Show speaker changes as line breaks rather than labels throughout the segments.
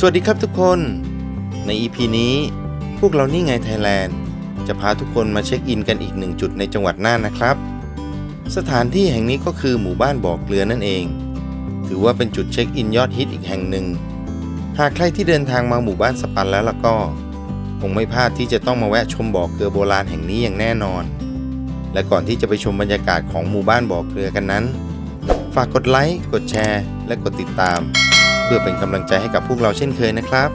สวัสดีครับทุกคน ใน EP นี้ พวกเรานี่ไงไทยแลนด์ จะพาทุกคนมาเช็คอินกันอีกหนึ่งจุดในจังหวัดน่านนะครับ สถานที่แห่งนี้ก็คือหมู่บ้านบ่อเกลือนั่นเอง ถือว่าเป็นจุดเช็คอินยอดฮิตอีกแห่งหนึ่ง หากใครที่เดินทางมาหมู่บ้านสปันแล้วล่ะก็ คงไม่พลาดที่จะต้องมาแวะชมบ่อเกลือโบราณแห่งนี้อย่างแน่นอน และก่อนที่จะไปชมบรรยากาศของหมู่บ้านบ่อเกลือกันนั้น ฝากกดไลค์กดแชร์ และกดติดตาม พื่อเป็นกำลังใจให้กับพวกเราเช่นเคยนะครับ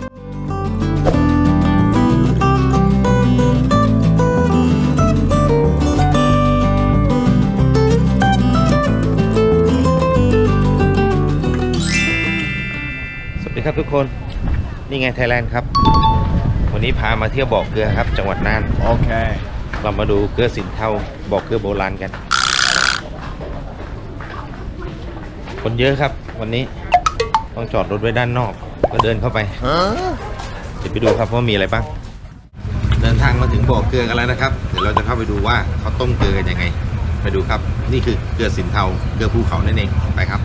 สวัสดีครับทุกคนนี่ไงไทยแลนด์ครับ วันนี้พามาเที่ยวบ่อเกลือครับ จังหวัดน่าน
Okay.
เรามาดูเกลือสินเทาบ่อเกลือโบราณกัน คนเยอะครับวันนี้ ต้องจอดรถไว้ด้านนอกก็เดินเข้าไปเดี๋ยวไปดูครับว่ามีอะไรบ้างเดินทางมาถึงบ่อเกลือกันแล้วนะครับ เดี๋ยวเราจะเข้าไปดูว่าเขาต้มเกลือกันยังไง ไปดูครับ นี่คือเกลือสินเทาเกลือภูเขานั่นเองไปครับ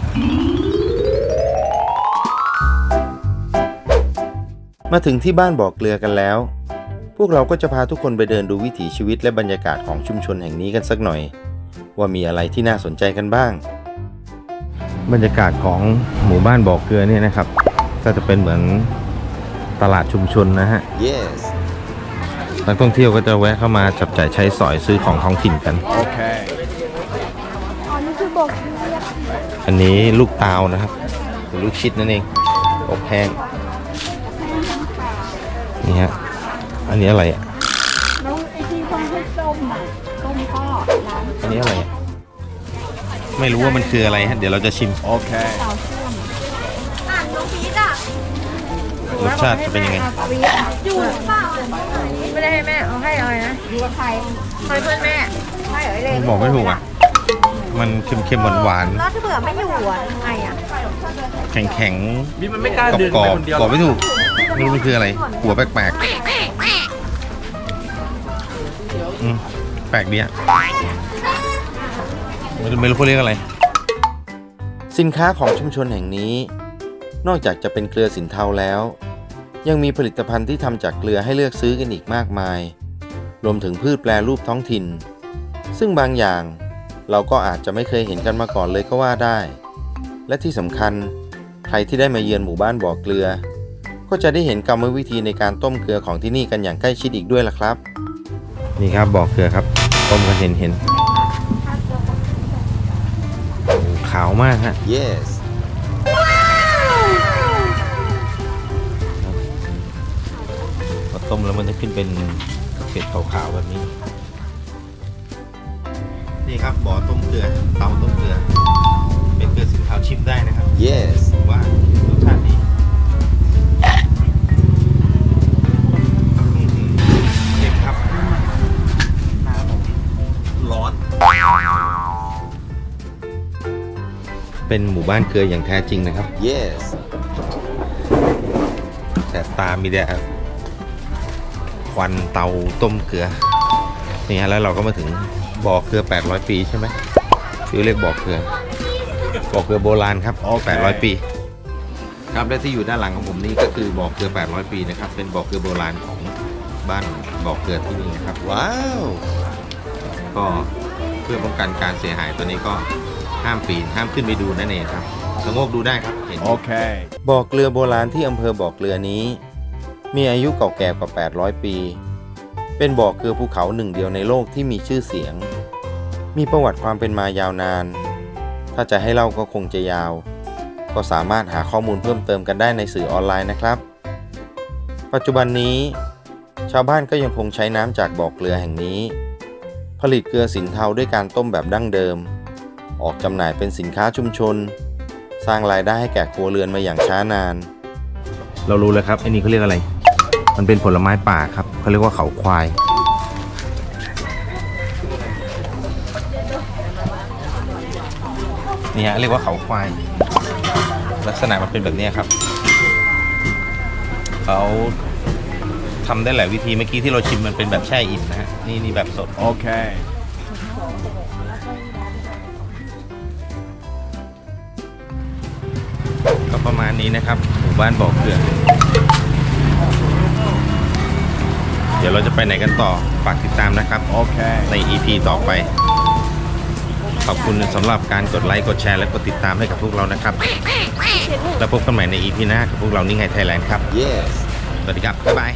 มาถึงที่บ้านบ่อเกลือกันแล้ว พวกเราก็จะพาทุกคนไปเดินดูวิถีชีวิตและบรรยากาศของชุมชนแห่งนี้กันสักหน่อย ว่ามีอะไรที่น่าสนใจกันบ้าง บรรยากาศของหมู่บ้านบ่อเกลือเนี่ยนะครับ ก็จะเป็นเหมือนตลาดชุมชนนะฮะ
Yes.
นักท่องเที่ยวก็จะแวะเข้ามาจับจ่ายใช้สอยซื้อของท้องถิ่นกัน
Okay.
อ๋อนี่คือบอกเรียก
อันนี้ลูกตาวนะครับหรือลูกชิดนั่นเองอบแห้งนี่ฮะอันนี้อะไรอะ
แล้วไอ้ที่ต้องให้ต้มอะต้มก็ร้าน
อันนี้อะไรอะ ไม่รู้ว่ามันคืออะไรฮะเดี๋ยวเราจะชิม
Okay.
เต่าเชื่อมอ่านน้องพีทอะ
รสชาติจะเป็นยังไง
พีทอะอยู่เปล่าไม่ได้ให้แม่ เอาให้อะไรนะอยู่กับใครให้เพื่อนแม่ให้เอ๋ยเลย
บอกไม่ถูกอะ มันเค็มๆหวาน
แล้วถ้าเผื่อไม่อยู่อะยังไงอะ
ๆแข็ง
นี่มันไม่กล้า
ๆ
เดิน
กร
ไป
อบ
คนเดียว
ๆกรอบไม่ถูกไม่รู้มันคืออะไร หัวแปลกๆอืมแปลกดีอะ ไม่รู้ไม่รู้เขาเรียกอะไร สินค้าของชุมชนแห่งนี้ นอกจากจะเป็นเกลือสินเทาแล้ว ยังมีผลิตภัณฑ์ที่ทำจากเกลือให้เลือกซื้อกันอีกมากมาย รวมถึงพืชแปรรูปท้องถิ่น ซึ่งบางอย่างเราก็อาจจะไม่เคยเห็นกันมาก่อนเลยก็ว่าได้ และที่สำคัญใครที่ได้มาเยือนหมู่บ้านบ่อเกลือ ก็จะได้เห็นกรรมวิธีในการต้มเกลือของที่นี่กันอย่างใกล้ชิดอีกด้วยล่ะครับ นี่ครับบ่อเกลือครับต้มกันเห็นเห็นาวมากฮะ
Yes.
พอต้มแล้วมันจะขึ้นเป็นเกล็ดขาวๆแบบนี้ นี่ครับบ่อต้มเกลือเตาต้มเกลือ เป็นเกลือสีขาวชิมได้นะครับ
Yes.
เป็นหมู่บ้านเกลืออย่างแท้จริงนะครับ
Yes.
แต่ตามีแต่ควันเตาต้มเกลือ นี่ฮะแล้วเราก็มาถึงบ่อเกลือ 800 ปีใช่ไหมชื่อเรียกบ่อเกลือบ่อเกลือโบราณครับ
โอเค
800 ปี ครับและที่อยู่ด้านหลังของผมนี่ก็คือบ่อเกลือ 800 ปีนะครับ เป็นบ่อเกลือโบราณของบ้านบ่อเกลือที่นี่นะครับ ว้าว ก็เพื่อป้องกันการเสียหายตัวนี้ก็ ห้ามปีนห้ามขึ้นไปดูนั่นเองครับสงบดูได้ครับเห็น
Okay.
บ่อเกลือโบราณที่อำเภอบ่อเกลือนี้ มีอายุเก่าแก่กว่า 800 ปี เป็นบ่อเกลือภูเขาหนึ่งเดียวในโลกที่มีชื่อเสียง มีประวัติความเป็นมายาวนาน ถ้าจะให้เล่าก็คงจะยาว ก็สามารถหาข้อมูลเพิ่มเติมกันได้ในสื่อออนไลน์นะครับ ปัจจุบันนี้ ชาวบ้านก็ยังคงใช้น้ำจากบ่อเกลือแห่งนี้ ผลิตเกลือสินเทาด้วยการต้มแบบดั้งเดิม ออกจำหน่ายเป็นสินค้าชุมชน สร้างรายได้ให้แก่ครัวเรือนมาอย่างช้านาน เรารู้แล้วครับไอ้นี่เขาเรียกอะไร มันเป็นผลไม้ป่าครับเขาเรียกว่าเขาควาย นี่ฮะเรียกว่าเขาควาย ลักษณะมันเป็นแบบเนี้ยครับเขาทำได้หลายวิธีเมื่อกี้ที่เราชิมมันเป็นแบบแช่อิ่มนะฮะนี่นี่แบบสด
Okay.
ก็ประมาณนี้นะครับหมู่บ้านบ่อเกลือเดี๋ยวเราจะไปไหนกันต่อ ฝากติดตามนะครับ
Okay.
ใน EP ต่อไป ขอบคุณสำหรับการกดไลค์ กดแชร์ และกดติดตามให้กับพวกเรานะครับ แล้วพบกันใหม่ใน EP หน้ากับพวกเรานี่ไงไทยแลนด์ครับ
Yes.
สวัสดีครับ บ๊ายบาย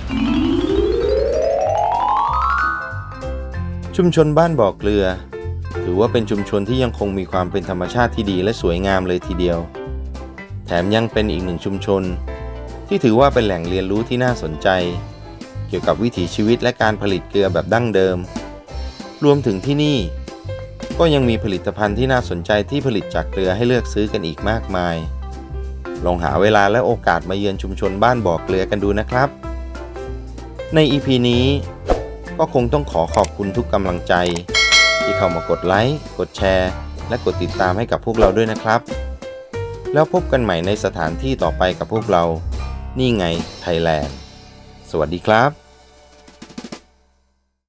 ชุมชนบ้านบ่อเกลือ ถือว่าเป็นชุมชนที่ยังคงมีความเป็นธรรมชาติที่ดีและสวยงามเลยทีเดียวแถ มยังเป็นอีกหนึ่งชุมชน ที่ถือว่าเป็นแหล่งเรียนรู้ที่น่าสนใจ เกี่ยวกับวิถีชีวิตและการผลิตเกลือแบบดั้งเดิม รวมถึงที่นี่ ก็ยังมีผลิตภัณฑ์ที่น่าสนใจที่ผลิตจากเกลือให้เลือกซื้อกันอีกมากมาย ลองหาเวลาและโอกาสมาเยือนชุมชนบ้านบ่อเกลือกันดูนะครับ ใน EP นี้ ก็คงต้องขอขอบคุณทุกกำลังใจ ที่เข้ามากดไลค์กดแชร์ และกดติดตามให้กับพวกเราด้วยนะครับ แล้วพบกันใหม่ในสถานที่ต่อไปกับพวกเรา นี่ไงไทยแลนด์ สวัสดีครับ